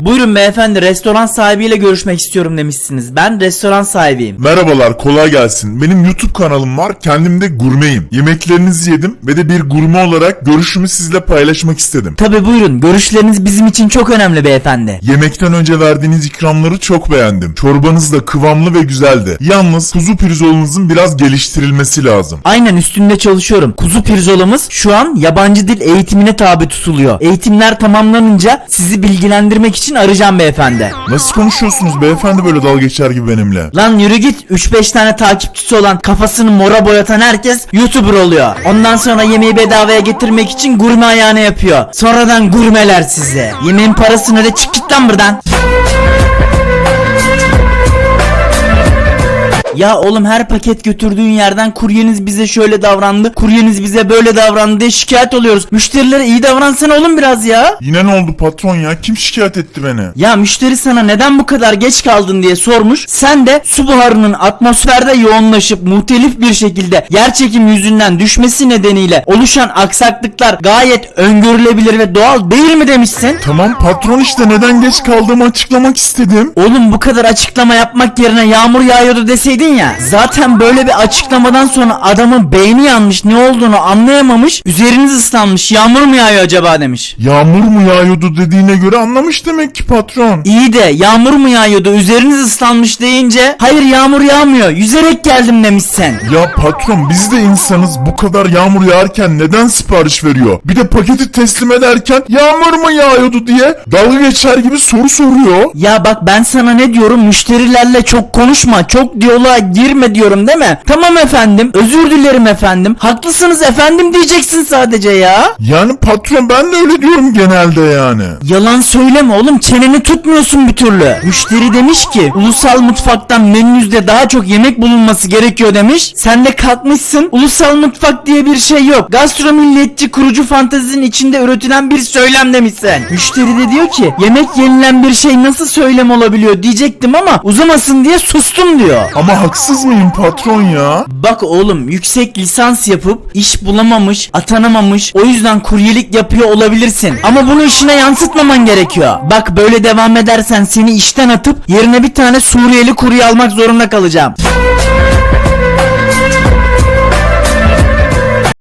Buyurun beyefendi restoran sahibiyle görüşmek istiyorum demişsiniz. Ben restoran sahibiyim. Merhabalar, kolay gelsin. Benim YouTube kanalım var. Kendim de gurmeyim. Yemeklerinizi yedim ve de bir gurme olarak görüşümü sizle paylaşmak istedim. Tabi buyurun görüşleriniz bizim için çok önemli beyefendi. Yemekten önce verdiğiniz ikramları çok beğendim. Çorbanız da kıvamlı ve güzeldi. Yalnız kuzu pirzolunuzun biraz geliştirilmesi lazım. Aynen üstünde çalışıyorum. Kuzu pirzolamız şu an yabancı dil eğitimine tabi tutuluyor. Eğitimler tamamlanınca sizi bilgilendirmek için arayacağım beyefendi. Nasıl konuşuyorsunuz beyefendi böyle dalga geçer gibi benimle? Lan yürü git 3-5 tane takipçisi olan kafasını mora boyatan herkes YouTuber oluyor. Ondan sonra yemeği bedavaya getirmek için gurme ayağını yapıyor. Sonradan gurmeler size. Yemeğin parasını öde çık git lan buradan. Ya oğlum her paket götürdüğün yerden kuryeniz bize şöyle davrandı, kuryeniz bize böyle davrandı diye şikayet oluyoruz. Müşterilere iyi davransana oğlum biraz ya. Yine ne oldu patron ya? Kim şikayet etti beni? Ya müşteri sana neden bu kadar geç kaldın diye sormuş. Sen de su buharının atmosferde yoğunlaşıp muhtelif bir şekilde yer çekimi yüzünden düşmesi nedeniyle oluşan aksaklıklar gayet öngörülebilir ve doğal değil mi demişsin? Tamam patron işte neden geç kaldığımı açıklamak istedim. Oğlum bu kadar açıklama yapmak yerine yağmur yağıyordu deseydin ya. Zaten böyle bir açıklamadan sonra adamın beyni yanmış ne olduğunu anlayamamış. Üzeriniz ıslanmış yağmur mu yağıyor acaba demiş. Yağmur mu yağıyordu dediğine göre anlamış demek ki patron. İyi de yağmur mu yağıyordu üzeriniz ıslanmış deyince hayır yağmur yağmıyor yüzerek geldim demişsin. Ya patron biz de insanız bu kadar yağmur yağarken neden sipariş veriyor? Bir de paketi teslim ederken yağmur mu yağıyordu diye dalga geçer gibi soru soruyor. Ya bak ben sana ne diyorum müşterilerle çok konuşma çok diyaloğa girme diyorum değil mi? Tamam efendim özür dilerim efendim haklısınız efendim diyeceksin sadece ya. Yani patron ben de öyle diyorum genelde yani. Yalan söyleme oğlum çeneni tutmuyorsun bir türlü. Müşteri demiş ki ulusal mutfaktan menünüzde daha çok yemek bulunması gerekiyor demiş. Sen de kalkmışsın ulusal mutfak diye bir şey yok. Gastromilliyetçi kurucu fantezinin içinde üretilen bir söylem demişsin. Müşteri de diyor ki yemek yenilen bir şey nasıl söylem olabiliyor diyecektim ama uzamasın diye sustum diyor. Ama haksız mıyım patron ya? Bak oğlum yüksek lisans yapıp iş bulamamış, atanamamış, o yüzden kuryelik yapıyor olabilirsin. Ama bunu işine yansıtmaman gerekiyor. Bak böyle devam edersen seni işten atıp yerine bir tane Suriyeli kurye almak zorunda kalacağım.